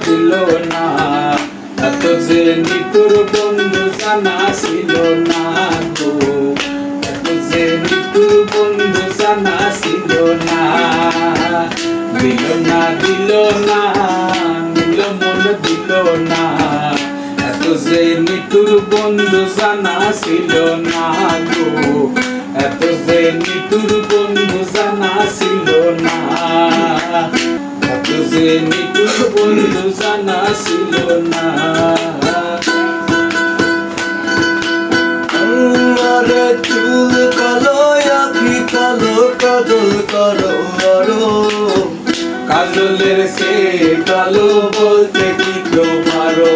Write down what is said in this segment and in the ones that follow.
দিল না এত যে নিতুর বন্ধু জানা ছিল না গো এত যে নিতুর বন্ধু জানা ছিল না দিল না দিল না দিল মন দিল না এত যে নিতুর বন্ধু জানা ছিল না গো এত যে নিতুর বন্ধু জানা ছিল না যে নিতুর বন্ধু জানা ছিল না। আরে চুল কালো আখি কালো কাজল করো আরও। কাজলের সে কালো বলতে কি পারো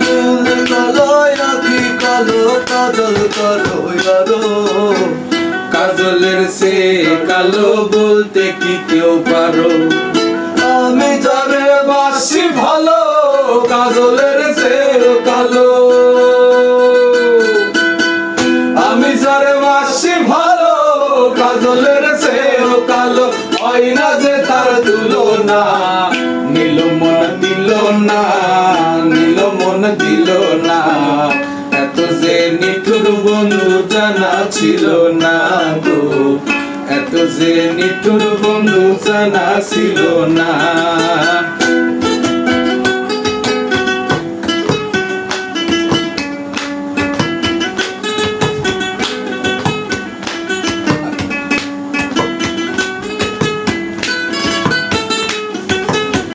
চুল কালো আখি কালো কাজল করো আরও। কাজলের সে কালো বলতে কি কেউ পারো কাজলের সে কালো। আমি যারে বাসি ভালো, কাজলের সে কালো। হয় না যে তার তুলনা, নীল মন দিল না, নীল মন দিল না। এত যে নিঠুর বন্ধু জানা ছিল না গো। এত যে নিঠুর বন্ধু জানা ছিল না।